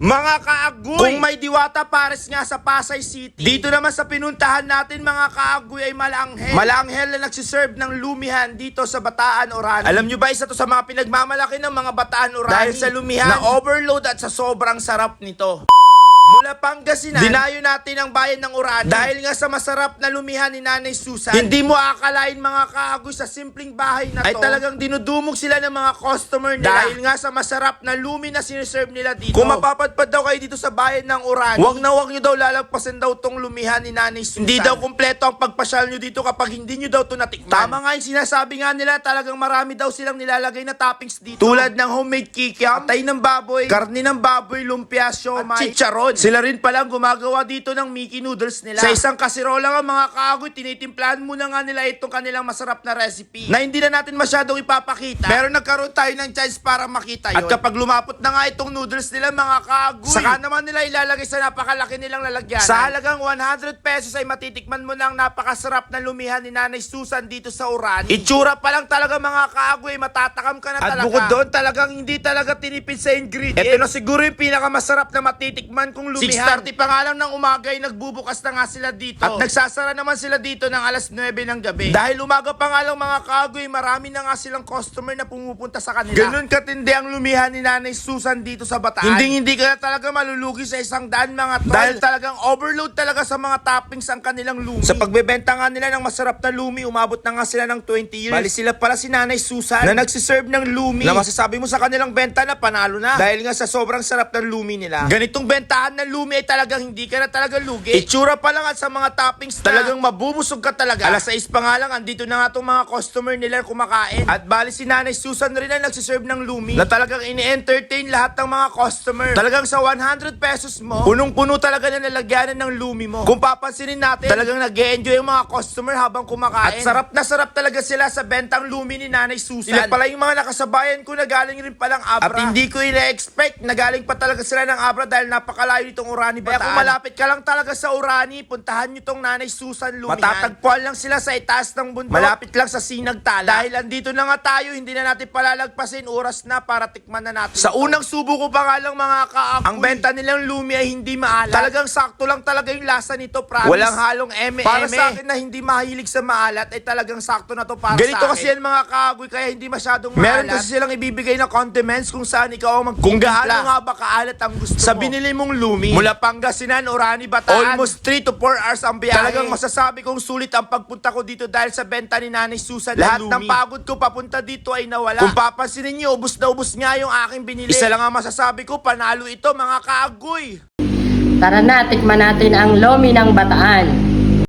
Mga kaagoy! Kung may diwata pares nga sa Pasay City, dito naman sa pinuntahan natin mga kaagoy ay Malanghel. Malanghel na nagsiserve ng lumihan dito sa Bataan Orani. Alam nyo ba isa to sa mga pinagmamalaki ng mga Bataan Orani? Dahil sa lumihan na overload at sa sobrang sarap nito. Mula Pangasinan, dinayo natin ang bayan ng Orani dahil nga sa masarap na lumihan ni Nanay Susan. Hindi mo akalain mga kaagoy sa simpleng bahay na to ay talagang dinudumog sila ng mga customer nila dahil nga sa masarap na lumi na siniserve nila dito. Kung mapapadpad daw kayo dito sa bayan ng Orani, wag na wag nyo daw lalagpasan daw tong lumihan ni Nanay Susan. Hindi daw kumpleto ang pagpasyal nyo dito kapag hindi nyo daw to natikman. Tama nga yung sinasabi nga nila talagang marami daw silang nilalagay na toppings dito. Tulad ng homemade kikiam, atay ng baboy, karni ng baboy, lumpia, siomay, chicharon. Sila rin palang gumagawa dito ng Mickey noodles nila. Sa isang kasirola nga mga kaagoy, tinitimplahan muna nga nila itong kanilang masarap na recipe. Na hindi na natin masyadong ipapakita. Pero nagkaroon tayo ng chance para makita yun. At kapag lumapot na nga itong noodles nila mga kaagoy, saka naman nila ilalagay sa napakalaki nilang lalagyan. Sa halagang 100 pesos ay matitikman mo na ang napakasarap na lumihan ni Nanay Susan dito sa Urani. Itsura pa lang talaga mga kaagoy, matatakam ka na At talaga. bukod doon, talagang hindi talaga tinipid sa ingredients. Ito na siguro yung pinakamasarap na matitikman kong lumihan. 6.30 pa nga lang ng umaga ay nagbubukas na nga sila dito. At nagsasara naman sila dito ng alas 9 ng gabi. Dahil umaga pa nga lang mga kagoy, marami na nga silang customer na pumupunta sa kanila. Ganun katindi ang lumihan ni Nanay Susan dito sa Bataan. Hindi hindi ka na talaga malulugi sa isang daan mga tol. Dahil talagang overload talaga sa mga toppings ang kanilang lumi. Sa pagbebenta nga nila ng masarap na lumi, umabot na nga sila ng 20 years. Bali sila pala si Nanay Susan na nagsiserve ng lumi. Na masasabi mo sa kanilang benta na panalo na. Dahil nga sa sobrang sarap ng lumi nila. Ganitong bentahan ng lumi ay talagang hindi ka na talaga lugi. Itsura pa lang at sa mga toppings na talagang mabubusog ka talaga. Alas 6 pa nga lang, andito na nga itong mga customer nila kumakain. At bali si Nanay Susan rin ang nagsiserve ng lumi na talagang ini-entertain lahat ng mga customer. Talagang sa 100 pesos mo, punong-puno talaga na nalagyanan ng lumi mo. Kung papansinin natin, talagang nag enjoy yung mga customer habang kumakain. At sarap na sarap talaga sila sa bentang lumi ni Nanay Susan. Sila pala yung mga nakasabayan ko na galing rin palang Abra. At hindi ko ina-expect na galing pa talaga sila ng Abra dahil napakalayo nitong Urani Bataan. Kaya kung malapit ka lang talaga sa Urani, puntahan nyo tong Nanay Susan Lumihan. Matatagpuan lang sila sa itaas ng bundok. Malapit lang sa Sinagtala. Dahil andito na nga tayo, hindi na natin palalagpasin. Oras na para tikman na natin. Sa unang subo ko pa nga lang mga kaapoy. Ang benta nilang Lumi ay hindi maalat. Talagang sakto lang talaga yung lasa nito, promise. Walang halong eme Para sa akin na hindi mahilig sa maalat, ay talagang sakto na to para Ganito sa akin. kasi yan mga kaagoy, kaya hindi masyadong maalat. Meron kasi silang ibibigay na condiments kung saan ikaw ang mag Kung gaano nga ba kaalat ang gusto sa mo. Sa binili mong Lumi. Mula Pangasinan, Orani, Bataan. Almost 3 to 4 hours ang biyahe. Talagang masasabi kong sulit ang pagpunta ko dito dahil sa benta ni Nanay Susan Lahat ng pagod ko papunta dito ay nawala. Kung papansinin niyo, ubus na ubus nga yung aking binili. Isa lang ang masasabi ko, panalo ito mga kaagoy. Tara na, tikman natin ang lomi ng bataan.